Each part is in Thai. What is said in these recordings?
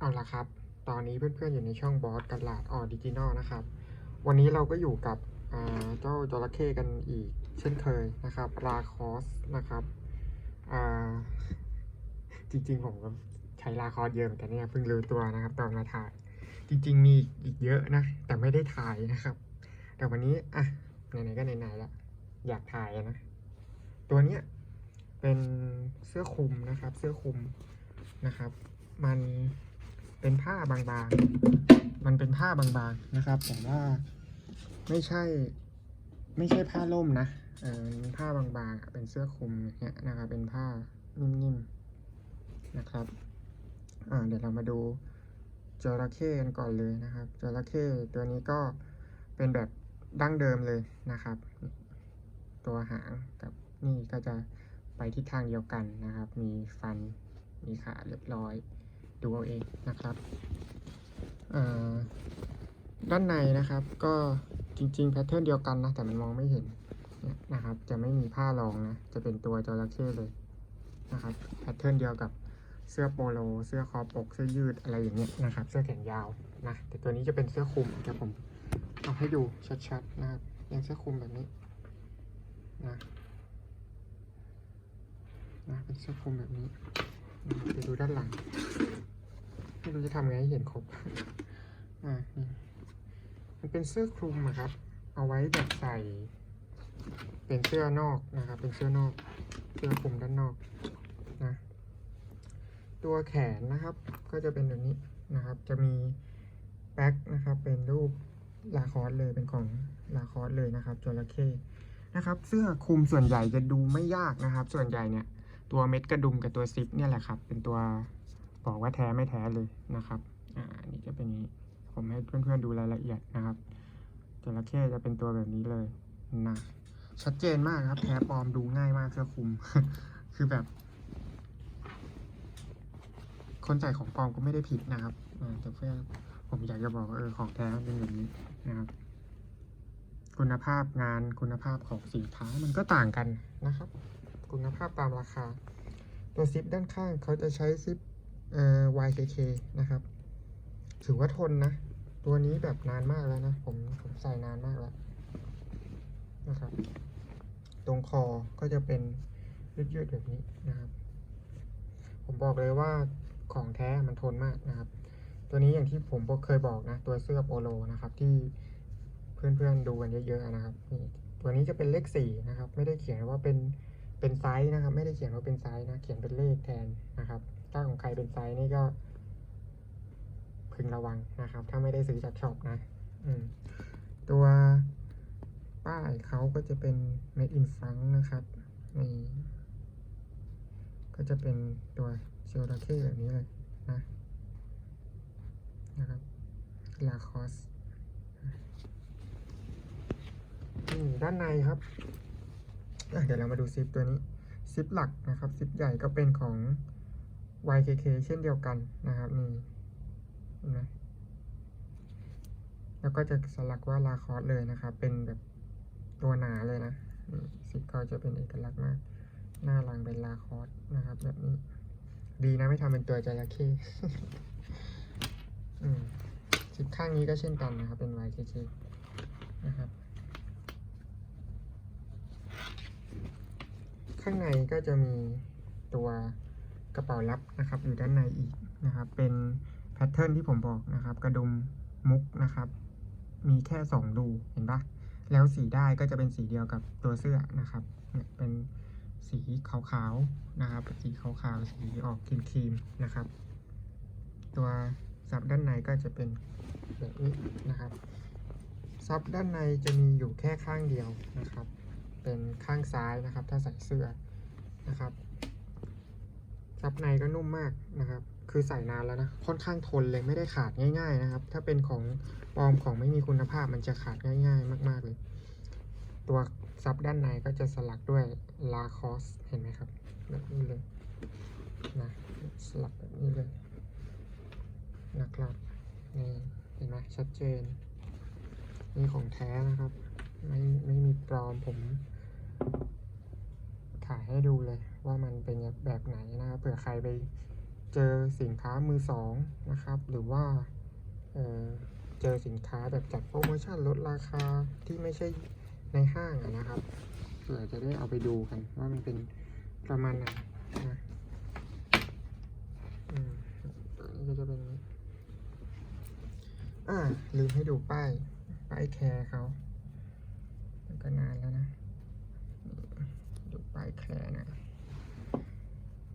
เอาละครับ ตอนนี้เพื่อนๆอยู่ในช่องบอสกันลาดออดิจินอลนะครับ วันนี้เราก็อยู่กับเจ้าจระเข้กันอีกเช่นเคยนะครับราคอสนะครับ จริงๆผมก็ใช้ราคอสเยอะเหมือนกันเนี่ยเพิ่งรู้ตัวนะครับ ตอนมาถ่าย จริง ๆ มีอีกเยอะนะ แต่ไม่ได้ถ่ายนะครับ แต่วันนี้อะไหนๆก็ไหนๆละอยากถ่ายนะ ตัวเนี้ยเป็นเสื้อคลุมนะครับ เสื้อคลุมนะครับ มัน เป็นผ้าบางๆ มันเป็นผ้าบางๆนะครับแต่ว่าไม่ใช่ ไม่ใช่ผ้าล่มนะเออเป็นผ้าบางๆเป็นเสื้อคลุมอย่างเงี้ยนะครับ เป็นผ้านิ่มๆนะครับอ่าเดี๋ยวเรามาดูจระเข้กันก่อนเลยนะครับจระเข้ตัวนี้ก็เป็นแบบดั้งเดิมเลยนะครับ ตัวหางกับนี่ก็จะไปทิศทางเดียวกันนะครับ มีฟันมีขาเรียบร้อย ดูเอาเองนะครับด้านในนะครับก็จริงๆแพทเทิร์นเดียวกันนะแต่มันมองไม่เห็นเนี่ยนะครับ จะไม่มีผ้ารองนะ จะเป็นตัวจระเข้เลยนะครับแพทเทิร์นเดียวกับเสื้อโปโล เสื้อคอปก เสื้อยืดอะไรอย่างเงี้ยนะครับ เสื้อแขนยาวนะแต่ตัวนี้จะเป็นเสื้อคลุมเดี๋ยวผมเอาให้ดูชัดๆนะครับยังเสื้อคลุมแบบนี้นะนะเป็นเสื้อคลุมแบบนี้นะเดี๋ยวดูด้านหลัง ไม่รู้จะทำไงให้เห็นครบ อ่านี่มันเป็นเสื้อคลุมอะครับ เอาไว้แบบใส่ เป็นเสื้อนอกนะครับ เป็นเสื้อนอก เสื้อคลุมด้านนอกนะ ตัวแขนนะครับ ก็จะเป็นแบบนี้นะครับ จะมีแบ็คนะครับ เป็นรูปลาคอสเลยเป็นของลาคอสเลยนะครับจระเข้นะครับ เสื้อคลุมส่วนใหญ่จะดูไม่ยากนะครับ ส่วนใหญ่เนี่ยตัวเม็ดกระดุมกับตัวซิปเนี่ยแหละครับ เป็นตัว บอกว่าแท้ไม่แท้เลยนะครับอ่านนี้จะเป็นนี้ผมให้เพื่อนๆดูรายละเอียดนะครับจระเข้จะเป็นตัวแบบนี้เลยนะชัดเจนมากครับแท้ปลอมดูง่ายมากเสื้อคลุม คือแบบ คนใส่ของปลอมก็ไม่ได้ผิดนะครับอ่าแต่เพื่อผมอยากจะบอกว่าเออของแท้เป็นแบบนี้นะครับ คุณภาพงานคุณภาพของสินค้ามันก็ต่างกันนะครับ คุณภาพตามราคา ตัวซิปด้านข้างเขาจะใช้ซิป YKK นะครับ ถือว่าทนนะ ตัวนี้แบบนานมากแล้วนะ ผมผมใส่นานมากแล้วนะครับ ตรงคอก็จะเป็นยืดๆแบบนี้นะครับ ผมบอกเลยว่าของแท้มันทนมากนะครับ ตัวนี้อย่างที่ผมเคยบอกนะ ตัวเสื้อโปโลนะครับที่เพื่อนๆดูกันเยอะๆนะครับนี่ตัวนี้จะเป็นเลขสี่นะครับ ไม่ได้เขียนว่าเป็นเป็นไซส์นะครับ ไม่ได้เขียนว่าเป็นไซส์นะ เขียนเป็นเลขแทนนะครับ รเป็นไซส์นี่ก็ พึงระวังนะครับ ถ้าไม่ได้ซื้อจากช็อปนะ อืม ตัวป้ายเขาก็จะเป็น made in France นะครับนี่ก็จะเป็นตัวเชลราเค่แบบนี้เลยนะนะครับลาคอสด้านในครับ เดี๋ยวเรามาดูซิปตัวนี้ ซิปหลักนะครับ ซิปใหญ่ก็เป็นของ YKK เช่นเดียวกันนะครับนี่เห็นไหมแล้วก็จะสลักว่าลาคอสเลยนะครับ เป็นแบบตัวหนาเลยนะนี่ซิปเขาจะเป็นเอกลักษณ์มาก หน้าหลังเป็นลาคอสนะครับ แบบนี้ ดีนะไม่ทำเป็นตัวจระเข้อืมซิปข้างนี้ก็เช่นกันนะครับ เป็น YKK นะครับข้างในก็จะมีตัว กระเป๋าลับนะครับอยู่ด้านในอีกนะครับ เป็นแพทเทิร์นที่ผมบอกนะครับ กระดุมมุกนะครับ มีแค่สองรูเห็นปะแล้วสีได้ก็จะเป็นสีเดียวกับตัวเสื้อนะครับเนี่ยเป็นสีขาวๆนะครับ สีขาวๆสีออกครีมๆนะครับ ตัวซับด้านในก็จะเป็นแบบนี้นะครับซับด้านในจะมีอยู่แค่ข้างเดียวนะครับ เป็นข้างซ้ายนะครับ ถ้าใส่เสื้อนะครับับ ในก็นุ่มมากนะครับ คือใส่นานแล้วนะ ค่อนข้างทนเลยไม่ได้ขาดง่าย ๆ นะครับ ถ้าเป็นของปลอมของไม่มีคุณภาพมันจะขาดง่าย ๆ มาก ๆเลย ตัวซับด้านในก็จะสลักด้วยลาคอสเห็นไหมครับ แบบนี้เลยนะสลักแบบนี้เลยนะครับนี่เห็นไหมชัดเจนนี่ของแท้นะครับ ไม่ไม่มีปลอมผม ให้ดูเลยว่ามันเป็นแบบไหนนะครับเผื่อใครไปเจอสินค้ามือสองนะครับ หรือว่าเเจอสินค้าแบบจัดโปรโมชั่นลดราคาที่ไม่ใช่ในห้างนะครับเผื่อจะได้เอาไปดูกันว่ามันเป็นประมาณไหนนะอันนี้ก็จะเป็นอ่าลืมให้ดูป้ายป้ายแคร์เขามันก็นานแล้วนะ ดูป้ายแคร์นะ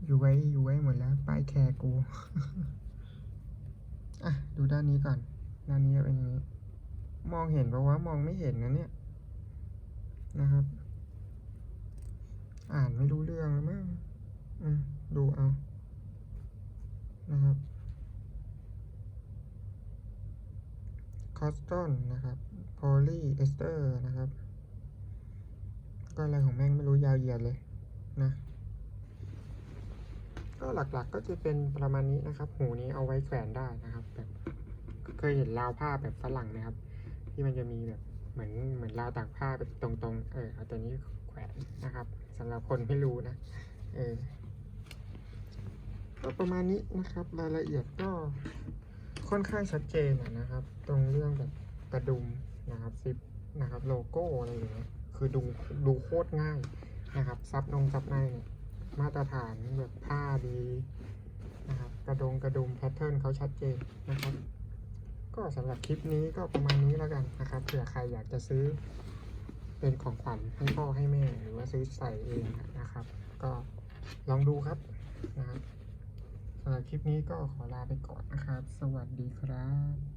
อยู่ไว้อยู่ไว้หมดแล้วป้ายแคร์กูอะดูด้านนี้ก่อน ด้านนี้เป็นอย่างนี้ มองเห็นปะวะมองไม่เห็นนะเนี่ยนะครับ อ่านไม่รู้เรื่องแล้วมั้งอืมดูเอานะครับคอสตอนนะครับโพลีเอสเตอร์นะครับ ก็อะไรของแม่งไม่รู้ยาวเหยียดเลยนะ ก็หลักๆก็จะเป็นประมาณนี้นะครับ หูนี้เอาไว้แขวนได้นะครับแบบเคยเห็นราวผ้าแบบฝรั่งไหมครับ ที่มันจะมีแบบเหมือนเหมือนราวตากผ้าแบบตรงๆ เออเอาตัวนี้แขวนนะครับสำหรับคนไม่รู้นะ เออก็ประมาณนี้นะครับรายละเอียดก็ค่อนข้างชัดเจนอะนะครับ ตรงเรื่องแบบกระดุมนะครับซิปนะครับ โลโก้อะไรอย่างเงี้ย คือดูดูโคตรง่ายนะครับ ซับนงซับในเนี่ยมาตรฐานแบบผ้าดีนะครับ กระดงกระดุมแพทเทิร์นเขาชัดเจนนะครับ ก็สำหรับคลิปนี้ก็ประมาณนี้แล้วกันนะครับเผื่อใครอยากจะซื้อเป็นของขวัญให้พ่อให้แม่หรือว่าซื้อใส่เองนะครับ ก็ลองดูครับนะครับสำหรับคลิปนี้ก็ขอลาไปก่อนนะครับ สวัสดีครับ